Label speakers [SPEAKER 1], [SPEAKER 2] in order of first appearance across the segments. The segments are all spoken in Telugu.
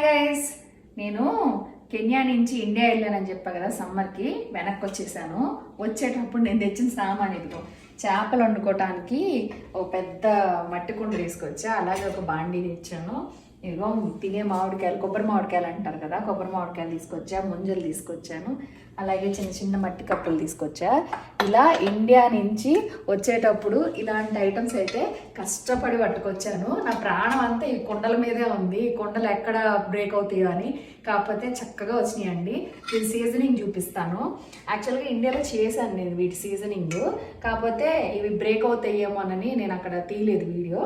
[SPEAKER 1] హాయ్ గైస్ నేను కెన్యా నుంచి ఇండియా వెళ్ళానని చెప్పా కదా సమ్మర్కి వెనక్కి వచ్చేసాను వచ్చేటప్పుడు నేను తెచ్చిన సామాన్ ఇదిగో చేపలు వండుకోవటానికి ఒక పెద్ద మట్టి కుండ తీసుకొచ్చా అలాగే ఒక బాండీ ఇచ్చాను. ఇదిగో తినే మామిడికాయలు కొబ్బరి మామిడికాయలు అంటారు కదా కొబ్బరి మామిడికాయలు తీసుకొచ్చా ముంజలు తీసుకొచ్చాను అలాగే చిన్న చిన్న మట్టి కప్పులు తీసుకొచ్చా. ఇలా ఇండియా నుంచి వచ్చేటప్పుడు ఇలాంటి ఐటమ్స్ అయితే కష్టపడి పట్టుకొచ్చాను. నా ప్రాణం అంతా ఈ కొండల మీదే ఉంది. ఈ కొండలు ఎక్కడ బ్రేక్ అవుతాయో అని కాకపోతే చక్కగా వచ్చినాయండి. దీని సీజనింగ్ చూపిస్తాను. యాక్చువల్గా ఇండియాలో చేశాను నేను వీటి సీజనింగ్ కాకపోతే ఇవి బ్రేక్ అవుతాయేమోనని నేను అక్కడ తీయలేదు వీడియో.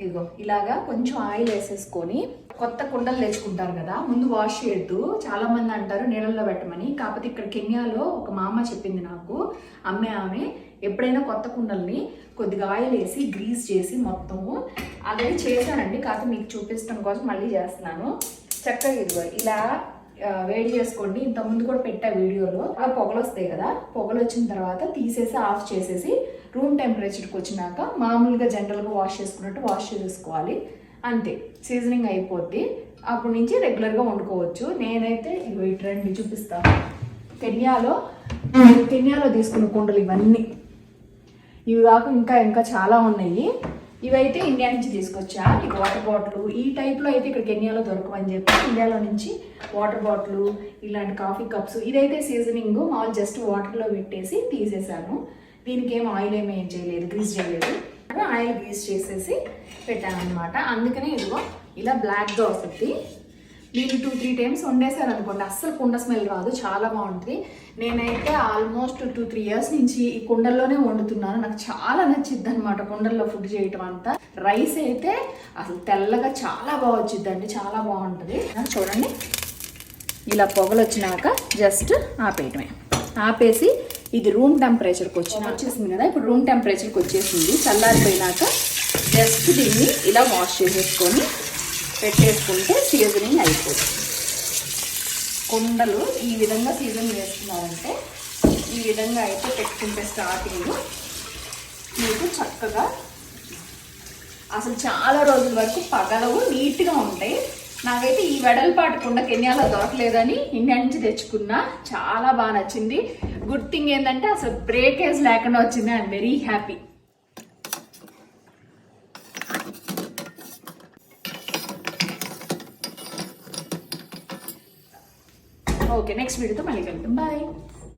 [SPEAKER 1] ఇదిగో ఇలాగా కొంచెం ఆయిల్ వేసేసుకొని కొత్త కుండలు తెచ్చుకుంటారు కదా ముందు వాష్ చేయొద్దు. చాలా మంది అంటారు నీళ్ళల్లో పెట్టమని. కాకపోతే ఇక్కడ కెన్యాలో ఒక మామ చెప్పింది నాకు. అమ్మే ఆమె ఎప్పుడైనా కొత్త కుండల్ని కొద్దిగా ఆయిల్ వేసి గ్రీస్ చేసి మొత్తము అదే చేశానండి. కాకపోతే మీకు చూపించడం కోసం మళ్ళీ చేస్తున్నాను. చక్కగా ఇదిగో ఇలా వేడి చేసుకోండి. ఇంతకుముందు ముందు కూడా పెట్టా వీడియోలో. అలా పొగలు వస్తాయి కదా పొగలు వచ్చిన తర్వాత తీసేసి ఆఫ్ చేసేసి రూమ్ టెంపరేచర్కి వచ్చినాక మామూలుగా జనరల్గా వాష్ చేసుకున్నట్టు వాష్ చేసుకోవాలి. అంతే సీజనింగ్ అయిపోద్ది. అప్పటి నుంచి రెగ్యులర్గా వండుకోవచ్చు. నేనైతే ఇవి ఇటువంటి చూపిస్తాను కెన్యాలో కెన్యాలో తీసుకున్న కుండలు ఇవన్నీ. ఇవి కాక ఇంకా ఇంకా చాలా ఉన్నాయి. ఇవైతే ఇండియా నుంచి తీసుకొచ్చా? ఈ వాటర్ బాటిల్ ఈ టైప్లో అయితే ఇక్కడ కెన్యాలో దొరకవని చెప్పి ఇండియాలో నుంచి వాటర్ బాటిల్ ఇలాంటి కాఫీ కప్స్ ఇదైతే సీజనింగ్ మామూలు జస్ట్ వాటర్లో పెట్టేసి తీసేసాను. దీనికి ఏం ఆయిల్ ఏమి ఏం చేయలేదు గ్రీస్ చేయలేదు. ఆయిల్ గ్రీస్ చేసేసి పెట్టాను అందుకనే ఇదిగో ఇలా బ్లాక్గా వస్తుంది. దీన్ని టూ త్రీ టైమ్స్ వండేసారు అనుకోండి అస్సలు కుండ స్మెల్ రాదు చాలా బాగుంటుంది. నేనైతే ఆల్మోస్ట్ టూ త్రీ ఇయర్స్ నుంచి ఈ కుండల్లోనే వండుతున్నాను. నాకు చాలా నచ్చిద్ది అనమాట కుండల్లో ఫుడ్ చేయటం అంతా. రైస్ అయితే అసలు తెల్లగా చాలా బాగా వచ్చిద్దండి చాలా బాగుంటుంది. చూడండి ఇలా పొగలు వచ్చినాక జస్ట్ ఆపేయటమే. ఆపేసి ఇది రూమ్ టెంపరేచర్కి వచ్చిన వచ్చేసింది కదా? ఇప్పుడు రూమ్ టెంపరేచర్కి వచ్చేసింది. చల్లారిపోయినాక జస్ట్ దీన్ని ఇలా వాష్ చేసేసుకొని పెట్టేసుకుంటే సీజనింగ్ అయిపోతుంది. కొండలు ఈ విధంగా సీజన్ వేసుకున్నారంటే ఈ విధంగా అయితే పెట్టుకుంటే స్టార్టింగ్ మీకు చక్కగా అసలు చాలా రోజుల వరకు పగలవు నీట్గా ఉంటాయి. నాకైతే ఈ వెడల్పాటు కుండ కెన్యాలో దొరకలేదని ఇండియా నుంచి తెచ్చుకున్నా. చాలా బాగా నచ్చింది. గుడ్ థింగ్ ఏంటంటే అసలు బ్రేకేజ్ లేకుండా వచ్చింది. I am very happy okay next వీడియోతో మళ్ళీ కలుగుతాం బాయ్